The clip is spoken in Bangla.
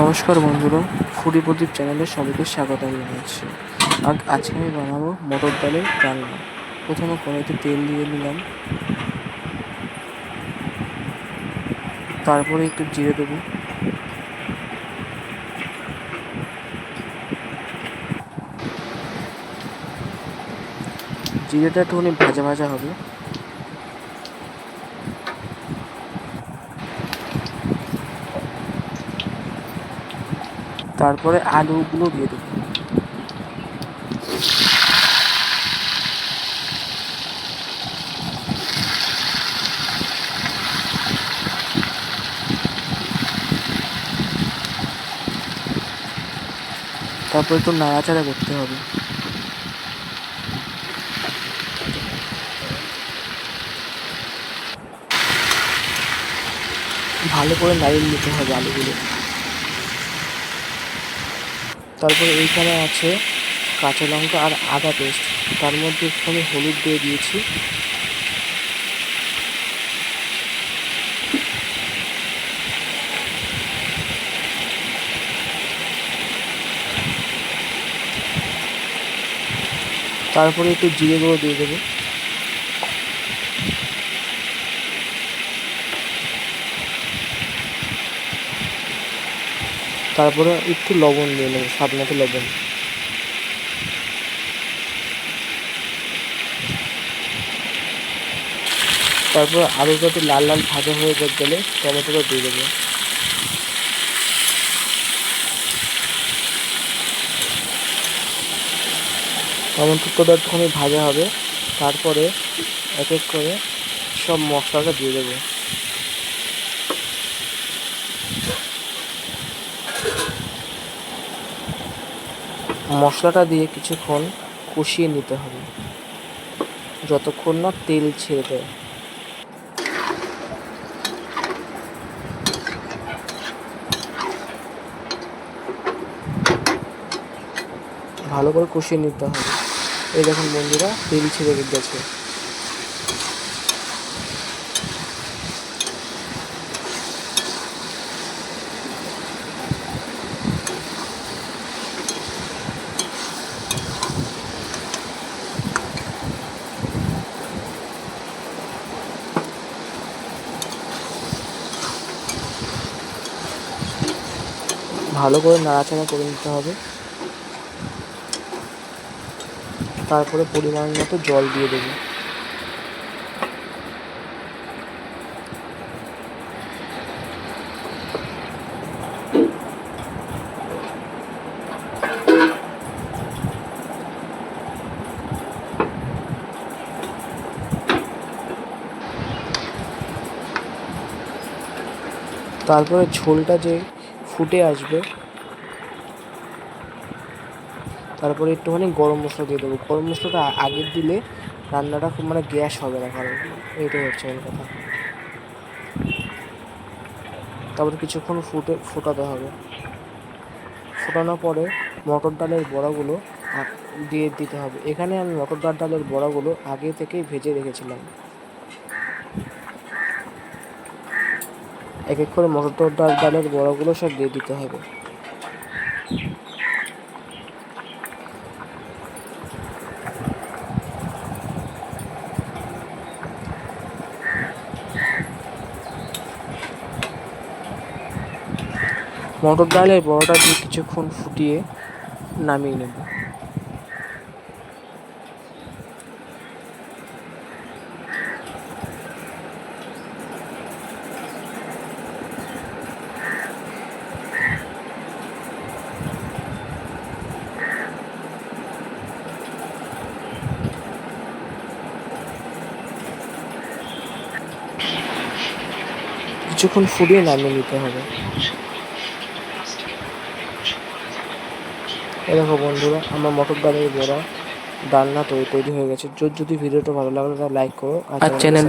নমস্কার বন্ধুরা, ফুডি প্রদীপ চ্যানেলে সবাইকে স্বাগত জানাচ্ছি। আজ আজকে আমি বানাবো মটর ডালের রান্না। প্রথমে কড়াইতে তেল দিয়ে নিলাম তারপরে একটু জিরে দেবো। জিরেটা একটুখানি ভাজা ভাজা হবে। তারপরে আলুগুলো দিয়ে দেবো। তারপর একটু নাড়াচাড়া করতে হবে। ভালো করে নাড়িয়ে নিতে হবে আলুগুলো। তারপরে এইখানে আছে কাঁচা লঙ্কা আর আদা পেস্ট। তার মধ্যে একটুখানি হলুদ দিয়ে দিয়েছি। তারপরে একটু জিরে গুঁড়ো দিয়ে দেবো। তারপরে একটু লবণ দিয়ে নেব, স্বাদ মতো লবণ। তারপর আলুটা একটু লাল লাল ভাজা হয়ে গেলে টমেটোটা দিয়ে দেবো। টমেটোটা একটুখানি ভাজা হবে, তারপরে এক এক করে সব মশলাটা দিয়ে দেবো। মশলাটা দিয়ে কিছুক্ষণ কষিয়ে নিতে হবে। যতক্ষণ না তেল ছেড়ে দেয়। ভালো করে কষিয়ে নিতে হবে। এই দেখুন বন্ধুরা, তেল ছেড়ে গেছে। ভালো করে নাড়াচাড়া করে নিতে হবে। তারপরে পরিমাণ মতো জল দিয়ে দেবো। তারপরে ঝোলটা যে ফুটে আসবে। তারপরে একটুখানি গরম মশলা দিয়ে দেবো। গরম মশলাটা আগে দিলে রান্নাটা খুব মানে গ্যাস হবে না, কারণ এইটাই হচ্ছে মেন কথা। তারপরে কিছুক্ষণ ফুটে, ফোটাতে হবে। ফোটানোর পরে মটর ডালের বড়াগুলো দিয়ে দিতে হবে। এখানে আমি মটর ডাল, ডালের বড়াগুলো আগে থেকেই ভেজে রেখেছিলাম। এক এক করে মটর ডাল ডালের বড়াগুলো সব দিয়ে দিতে হবে। মটর ডালের বড়াটা দিয়ে কিছুক্ষণ ফুটিয়ে নামিয়ে নেব। কিছুক্ষণ ফুটিয়ে নামিয়ে নিতে হবে। দেখো বন্ধুরা আমার মটর ডালের বড়া ডালনা তৈরি তৈরি হয়ে গেছে। যদি ভিডিওটা ভালো লাগল তাহলে লাইক করো আর চ্যানেল